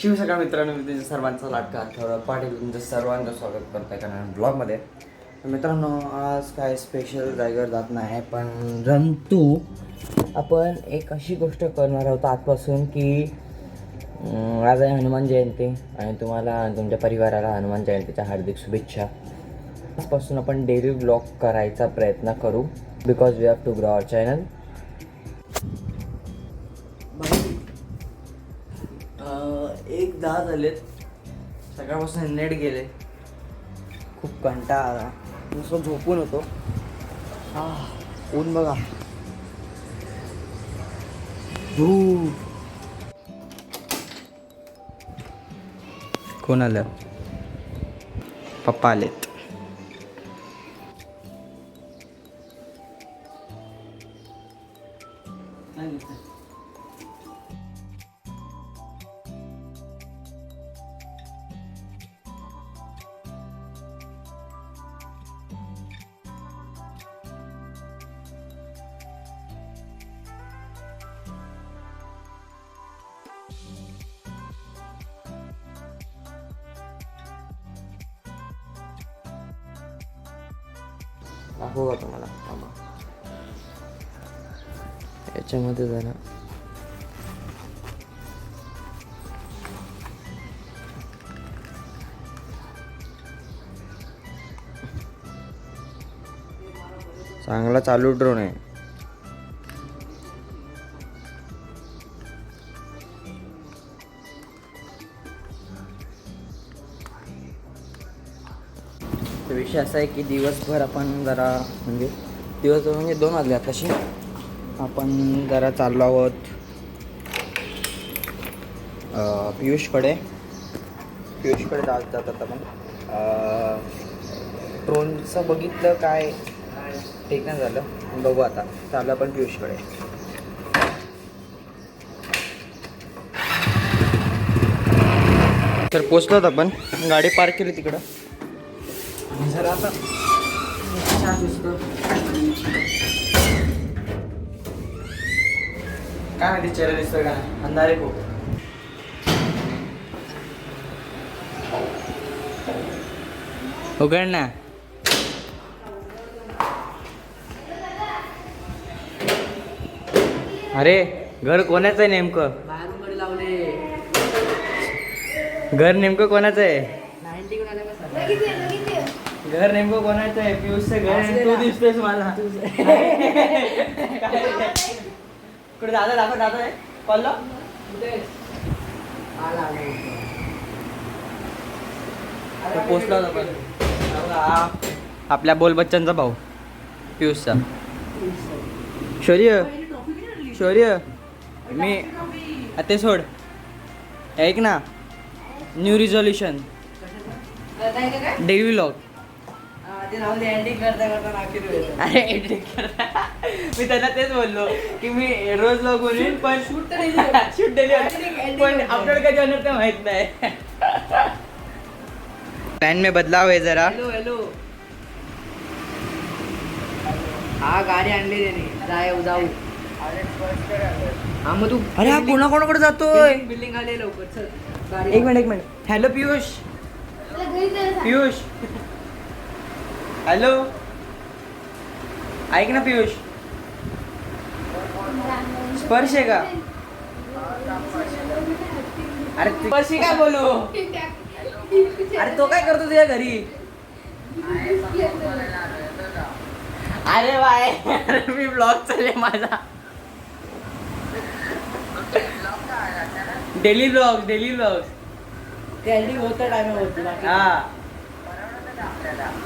शिवसकाळ मित्रांनो मी तुमच्या सर्वांचा लाटका ठरव पाटील तुमचं सर्वांचं स्वागत करत आहे कारण ब्लॉगमध्ये. मित्रांनो आज काय स्पेशल जागेवर जात नाही पण रंतू आपण एक अशी गोष्ट करणार आहोत आजपासून की आज आहे हनुमान जयंती आणि तुम्हाला तुमच्या परिवाराला हनुमान जयंतीच्या हार्दिक शुभेच्छा. आजपासून आपण डेली ब्लॉग करायचा प्रयत्न करू because we have to grow our channel दहा झालेत. सकाळपासून नेट गेले. खूप कंटाळा आला. नुसतं झोपून होतो. हा ऊन बघा. धू कोण आलं? पप्पा आलेत. दाखवू का तुम्हाला थांबा. याच्यामध्ये जरा. चांगला चालू ड्रोन आहे. विषय असा आहे की दिवसभर आपण जरा म्हणजे दिवसभर म्हणजे दोन वाजले आताशी. आपण जरा चाललो आहोत पियुषकडे. पियुषकडे जात जातात आपण. ड्रोनचं बघितलं काय? ठीक नाही झालं. बघू आता. चालू आपण पियुषकडे. तर पोचलोत आपण. गाडी पार्क केली तिकडं. जरा आता चहा पितो. काय माहिती चेहरा दिसतोय का? अंधारे खूप. उघड ना. अरे घर कोणाचं आहे नेमकं? घर नेमकं कोणाचं आहे? घर नेमकं कोणाचं आहे? पियुषचं घर आहे, तू दिसतोयस मला. कुठे दादा दाखव दादा आहे. पोचलो हा आपल्या बोल बच्चनचा भाऊ पियुषचा. शौर्य शौर्य. मी ते सोड. ऐक ना. न्यू रिझॉल्युशन डेली व्लॉग ते राहून एंडिंग करता करता नाकी अरे editing करता. मी त्यांना तेच बोललो की मी रोज लॉग येईन पण शूट शूट पण. अपलोड कधी होणार ते माहीत नाही. प्लॅन में बदलाव आहे जरा. हॅलो हॅलो हा गाडी आणली त्याने. जाय जाऊ. हा मग तू अरे हा कोणा कोणाकडे जातोय? बिल्डिंग आले लवकर. चल गाडी एक मिनिट एक minute. Hello Piyush. Piyush. Hello ऐक ना पियुष. स्पर्श आहे का अरे तू- स्पर्शी काय बोलू. अरे तो काय करतो तुझ्या घरी? अरे बाय. अरे मी ब्लॉग चालले माझा. डेली ब्लॉग डेली ब्लॉग ते एंडिंग होतं टाइम होती बाकी.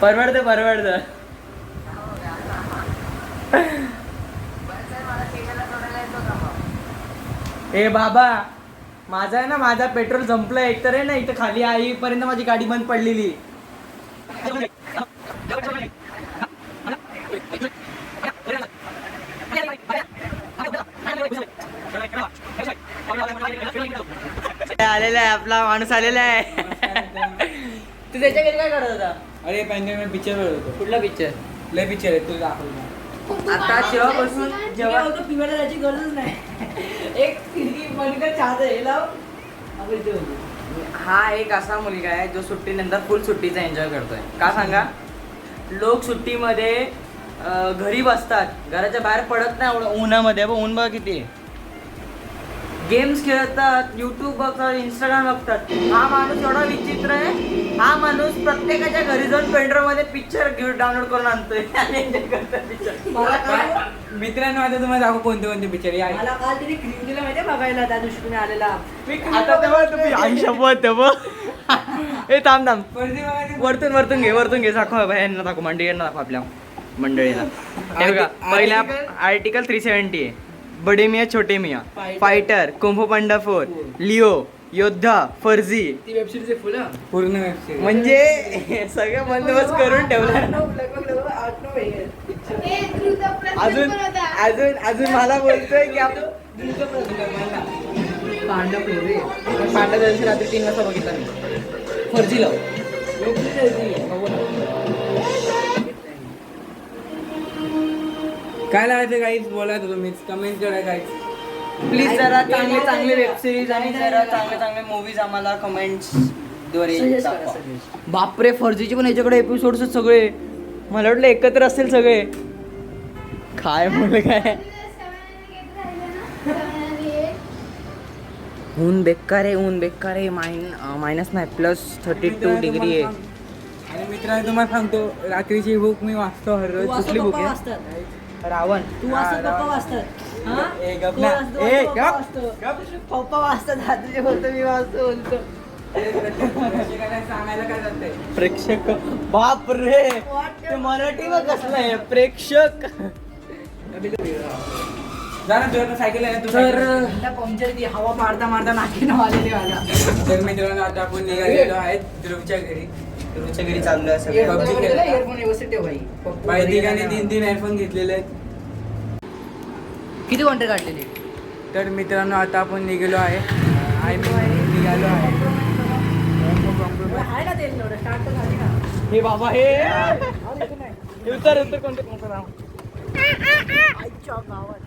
परवडतं परवडतं. ए बाबा माझा आहे ना माझा पेट्रोल संपलं एकतर आहे ना इथं खाली आईपर्यंत माझी गाडी बंद पडलेली. आलेला आहे आपला माणूस आलेला आहे. तू त्याच्या घरी काय करत होता? अरे पंजाब पिक्चर होतो कुठला पिक्चर लय पिक्चर आहे तू दाखवलं आता जेव्हापासून जेव्हा जेव्हा होतं पिवायला जायची गरजच नाही. एक खिडकी बंद कर चहाचं हे लाव. हा एक असा मुलगा आहे जो सुट्टीनंतर फुल सुट्टीचा एन्जॉय करतोय. का सांगा? लोक सुट्टीमध्ये अं, घरी बसतात. घराच्या बाहेर पडत नाही एवढं उन्हामध्ये. बघ ऊन बघा किती आहे. गेम्स खेळतात युट्यूब बघतात इंस्टाग्राम बघतात. हा माणूस एवढा विचित्र आहे. हा माणूस प्रत्येकाच्या घरी जाऊन पेंड्रो मध्ये पिक्चर घेऊन डाउनलोड करून आणतोय आणि. मला काल मित्रांनो आता तुम्हाला दाखव कोणते कोणते पिक्चर या मला काल तरी क्रीम दिलं माहितीये बघायला त्या तुम्ही आलेला. आता तेव्हा तुम्ही आई शपथ तेव्हा हे थांब थांब. वरतून वरतून घे वरतून घे. दाखव यांना दाखव मंडळींना दाखव आपल्या मंडळीला. पहिला आर्टिकल थ्री सेव्हन्टी आहे. Bade Miyan Chhote Miyan. Fighter kung fu panda four Leo Yodha Farzi. ती वेबसिरीज आहे फुलं पूर्ण म्हणजे सगळं बंदोबस्त करून ठेवला. लगभग लगभग आठ नऊ हे. पिक्चर अजून अजून अजून मला बोलतोय की आपण पांडव रे पांडा दिवशी रात्री तीन वाजता बघितला मी. फर्जी लाव काय लावायचं काहीच बोलायचं तुम्ही. कमेंट करा काहीच प्लीज जरा चांगले चांगले वेब सिरीज आणि जरा चांगले चांगले मूवीज आम्हाला कमेंट्सद्वारे. बापरे फर्जीचे पण याच्याकडे एपिसोड्स सगळे. मला वाटलं एकत्र असतील सगळे. काय मुलं काय? ऊन बेकार आहे ऊन बेकार आहे. माइन मायनस नाही प्लस थर्टी टू डिग्री आहे. आणि मित्रांनो तुम्हाला सांगतो रात्रीची बुक मी वाचतो हर रोज. कुठली बुक आहे? रावण. तू वाचतात पप्पा वाचतात हा? ए, गप तू ना. वाचतो, ए, पप्पा गप. वाचतो. पप्पा वाचतात रात्रीचे बोलतो मी वाचतो बोलतो. रसिकांना सांगायला काय जातंय प्रेक्षक बाप रे. ते मराठी व कसलं आहे? प्रेक्षक. जा ना तुझ्या सायकल आहे ना तू तर पंक्चर ती हवा मारता मारता नाकी आलेली मला तर मित्रांनो आता आपण निघालेलो आहेत ध्रुवच्या घरी. तुमच्या घरी चाललं आहे सगळं PUBG इयरफोन खेळता. इयरफोन व्यवस्थित ठेव भाई पप्पू बाई घरी तिघांनी गेला. तीन तीन एअरफोन घेतलेले आहेत. किती कॉन्टॅक्ट काढलेले? तर मित्रांनो आता आपण निघालो आहे. आय मी निघालो आहे. आहे ना तेल एवढं स्टार्ट तर झाली ना. हे बाबा हे! उतर उतर कोणते? कोणतं नाव आईच्या गावात.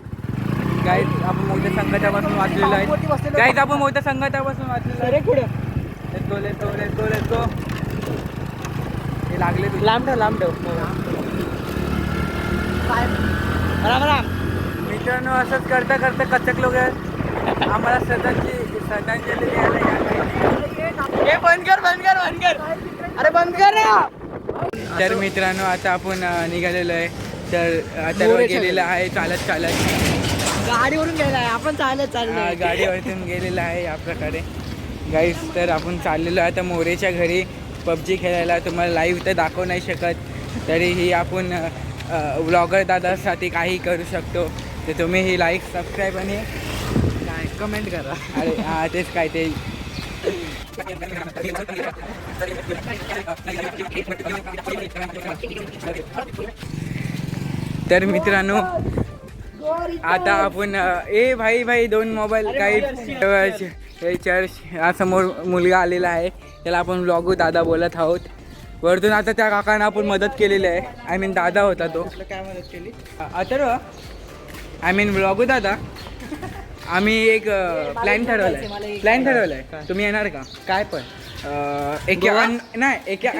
गाईज आपण मोठ्या संघाच्यापासून वाचलेलो आहे. गाईज आपण मोठ्या संघाच्यापासून वाचलेलो आहे. अरे पुढे लेतो लेतो लेतो लेतो लागले लांब ठेव लांब ठेव. राम राम. मित्रांनो असंच करता करता कचक लोक आम्हाला सदाची श्रद्धांजली. हे बंद कर बंद कर बंद कर. अरे बंद कर तर मित्रांनो आता आपण निघालेलो आहे. तर आता गेलेलं आहे चालत चालत. गाडीवरून गेलाय आपण चालत चाललोय गाडीवरतून गेलेलं आहे या प्रकारे. गाईस तर आपण चाललेलो आहे आता मोरेच्या घरी. पबजी खेळायला तुम्हाला लाईव्ह तर दाखवू नाही शकत. तरीही आपण व्लॉगर दादासाठी काही करू शकतो. तर तुम्ही ही लाईक सबस्क्राईब आणि काय कमेंट करा. अरे हां तेच काय ते. तर मित्रांनो आता आपण ए भाई भाई दोन मोबाईल काही चर्च हा समोर मुलगा आलेला आहे. त्याला आपण ब्लॉगू दादा बोलत आहोत. वरतून आता त्या काकांना आपण मदत केलेली आहे. आय मीन दादा होता तो. काय मदत केली? अथर्व आय मीन ब्लॉगू दादा. आम्ही एक प्लॅन ठरवलाय प्लॅन ठरवलाय तुम्ही येणार का? काय पण. एका नाही एका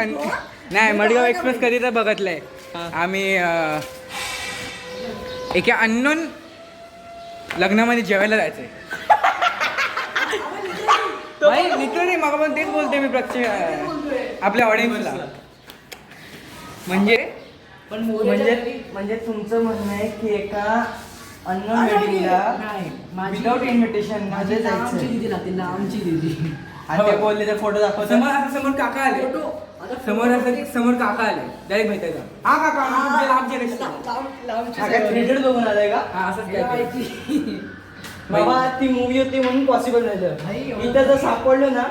नाही मडगाव एक्सप्रेस कधी तर बघितलंय. आम्ही अ, एका अननोन लग्नामध्ये जेवायला जायचंय. भाई लिटरली मग पण तेच बोलते मी प्रत्यक्ष. आपल्या ऑडियन्सला म्हणजे? पण म्हणजे? म्हणजे तुमचं म्हणणं आहे की एका अन्न नाही माझी विदाउट इन्व्हिटेशन माझी मध्ये लांबची जायचं दिदी लागते लांबची दिदी. आणि ते बोलले ते फोटो दाखवतो समोर असं समोर काका आले. समोर असं समोर काका आले. डायरेक्ट भेटायचा हा काका. हा काय थ्रेटेड बघून आलाय का? हा असंच काय. बाबा ती मूवी होती म्हणून पॉसिबल एवढं- इथं जर सापडलो ना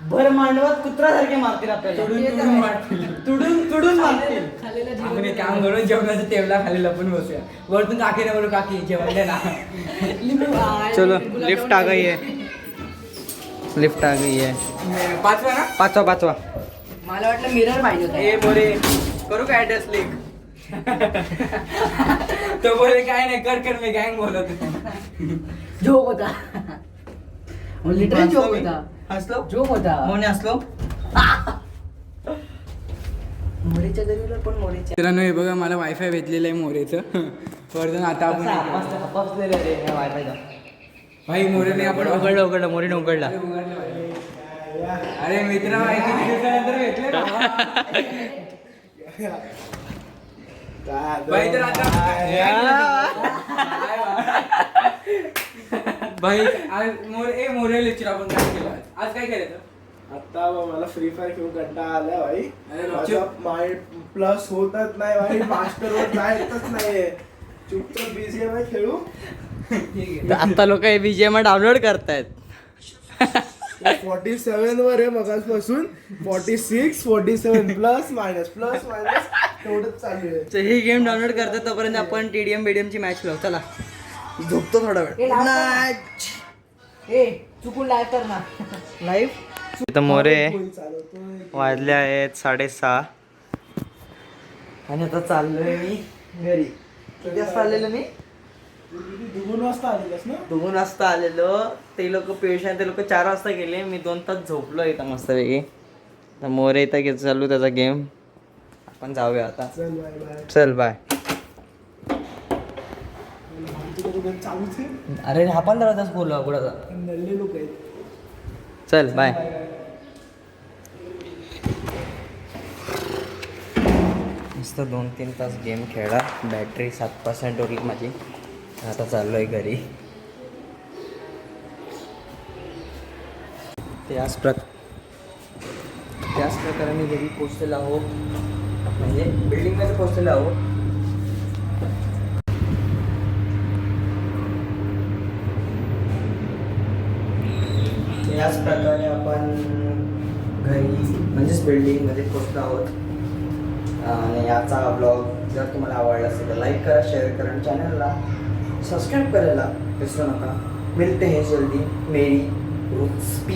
भर मांडवात कुत्रासारखे मारतील आपल्याला. तुडून तुडून मारतील. आपण एक काम करू जेवणाच्या टेबला खाली लपून बसूया. वरतून काकीने बोलू काकी जेवण ना. आहे, चलो लिफ्ट जामुन आ गई है. लिफ्ट आ गई है. पाचवा ना? पाचवा पाचवा. मला वाटलं मिरर पाहिजे होता. ए बोरे. करू का ऍड्रेस लिंक तो बोले काय नाही कर कर. मी गँग बोलत झोप होता. लिटरली जोक हसलो मी? होता. हसलो? जोक होता. मोने हसलो? मोरेच्या घरी पण मोरेच्या मित्रांनो हे बघा मला वायफाय भेटलेलं आहे मोरेचं. वरतून आता आपण बसलेलं रे ह्या वायफायचा भाई मोरेने आपण उघडलं उघडलं. मोरीने उघडला. अरे मित्र भाई किती दिवसानंतर भेटले भाई तर आता भाई आज मोरे ए मोरे लेक्चर आपण काय केलं आज? आज काय केलं तर? आता बा मला फ्री फायर खेळून कंटाळा आलाय भाई. माझा. माइंड प्लस होतच नाही भाई. मास्टर वर जायचंच नाहीये. चुपचाप बीजीएम खेळू. आता लोक हे बीजीएम डाउनलोड करतायत. फॉर्टी सेव्हन वर आहे मगासपासून. Forty six forty seven plus minus plus minus एवढंच चालू आहे. तर ही गेम डाउनलोड करतात तोपर्यंत आपण टीडीएम बीडीएम ची मॅच लावू चला. झोपतो थोडा वेळ. कर. ए चुकून लाईव्ह कर ना. लाईव्ह इथं मोरे वाजले आहेत साडेसहा. आणि आता चाललोय मी घरी. किती वाजता आलेलो मी? दुगुण वाजता आलेलास ना? दोन वाजता आलेलो. ते लोक पेशंट ते लोक चार वाजता गेले. मी दोन तास झोपलो इथं मस्तपैकी. तर मोरे इथं घेत चालू त्याचा गेम. आपण जाऊया आता. चल बाय चल अरे हा पंधरा तास बोललो कुठं नल्ले लोक आहेत. चल बाय. मस्त दोन तीन तास गेम खेळला. बॅटरी सात पर्सेंट उरली माझी. आता चाललो आहे घरी. त्याच प्र त्याच प्रकारे मी घरी पोचलेलो आहोत म्हणजे बिल्डिंगमध्ये पोचलेलो आहोत याच प्रकारे आपण घरी म्हणजेच बिल्डिंगमध्ये पोचलो आहोत. आणि याचा ब्लॉग जर तुम्हाला आवडला असेल तर लाईक करा शेअर करा आणि चॅनलला सबस्क्राईब करायला विसरू नका. मिळते हे जल्दी. मेरी रुचपी